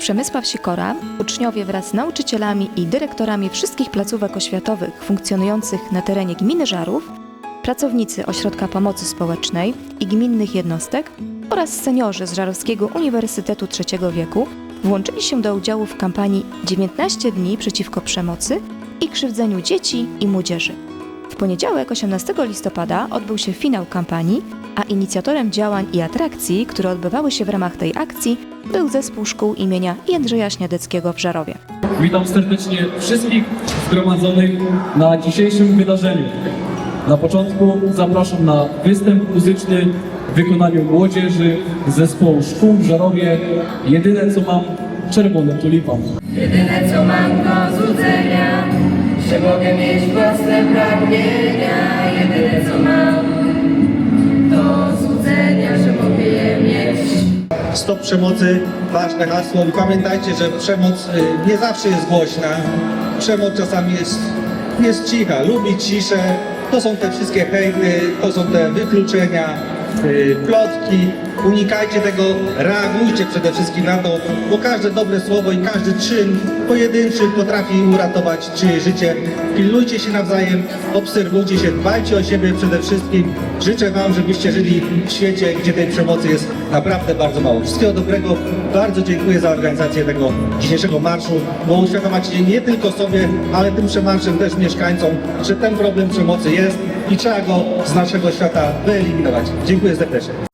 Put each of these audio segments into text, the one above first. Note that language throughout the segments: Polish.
Przemysław Sikora uczniowie wraz z nauczycielami i dyrektorami wszystkich placówek oświatowych funkcjonujących na terenie gminy Żarów, pracownicy Ośrodka Pomocy Społecznej i gminnych jednostek oraz seniorzy z Żarowskiego Uniwersytetu Trzeciego Wieku włączyli się do udziału w kampanii 19 dni przeciwko przemocy i krzywdzeniu dzieci i młodzieży. W poniedziałek 18 listopada odbył się finał kampanii, a inicjatorem działań i atrakcji, które odbywały się w ramach tej akcji, był zespół szkół imienia Jędrzeja Śniadeckiego w Żarowie. Witam serdecznie wszystkich zgromadzonych na dzisiejszym wydarzeniu. Na początku zapraszam na występ muzyczny w wykonaniu młodzieży zespołu szkół w Żarowie. Jedyne co mam, czerwony tulipan. Jedyne co mam do złudzenia, że mogę mieć własne pragnienia. Jedyne co mam do złudzenia, że mogę je mieć. Stop przemocy, ważne hasło. Pamiętajcie, że przemoc y, nie zawsze jest głośna. Przemoc czasami jest, jest cicha, lubi ciszę. To są te wszystkie hejty, to są te wykluczenia, plotki. Unikajcie tego, reagujcie przede wszystkim na to, bo każde dobre słowo i każdy czyn pojedynczy potrafi uratować czyjeś życie. Pilnujcie się nawzajem, obserwujcie się, dbajcie o siebie przede wszystkim. Życzę Wam, żebyście żyli w świecie, gdzie tej przemocy jest naprawdę bardzo mało. Wszystkiego dobrego. Bardzo dziękuję za organizację tego dzisiejszego marszu, bo uświadamiacie nie tylko sobie, ale tym przemarszem też mieszkańcom, że ten problem przemocy jest i trzeba go z naszego świata wyeliminować. Dziękuję serdecznie.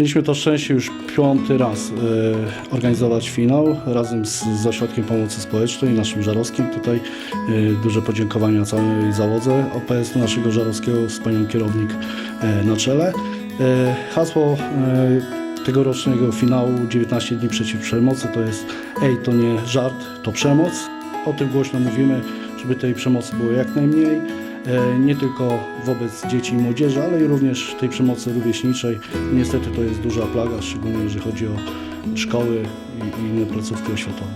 Mieliśmy to szczęście już piąty raz e, organizować finał razem z, z Ośrodkiem Pomocy Społecznej, naszym żarowskim. Tutaj e, duże podziękowania całej załodze OPS naszego żarowskiego z panią kierownik e, na czele. E, hasło e, tegorocznego finału 19 dni przeciw przemocy to jest Ej, to nie żart, to przemoc. O tym głośno mówimy, żeby tej przemocy było jak najmniej. E, nie tylko wobec dzieci i młodzieży, ale i również tej przemocy rówieśniczej. Niestety to jest duża plaga, szczególnie jeżeli chodzi o szkoły i, i inne placówki oświatowe.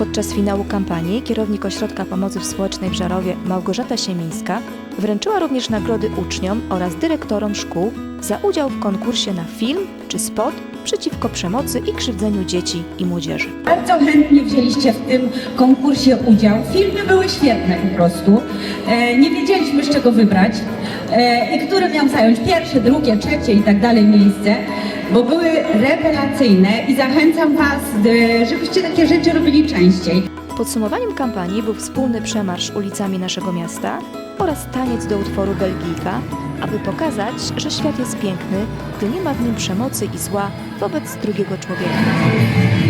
Podczas finału kampanii kierownik Ośrodka Pomocy Społecznej w Żarowie Małgorzata Siemińska wręczyła również nagrody uczniom oraz dyrektorom szkół za udział w konkursie na film czy spot przeciwko przemocy i krzywdzeniu dzieci i młodzieży. Bardzo chętnie wzięliście w tym konkursie udział. Filmy były świetne po prostu. E, nie wiedzieliśmy z czego wybrać i który miał zająć pierwsze, drugie, trzecie i tak dalej miejsce, bo były rewelacyjne i zachęcam Was, e, żebyście takie rzeczy robili częściej. Podsumowaniem kampanii był wspólny przemarsz ulicami naszego miasta oraz taniec do utworu Belgijka, aby pokazać, że świat jest piękny, gdy nie ma w nim przemocy i zła wobec drugiego człowieka.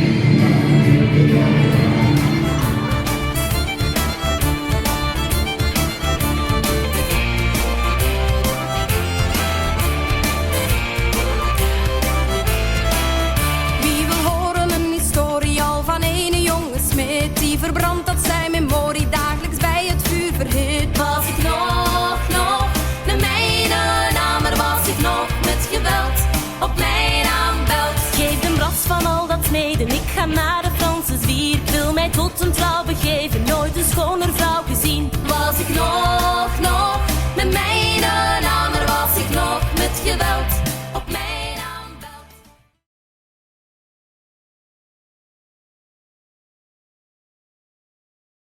tuttum trabzon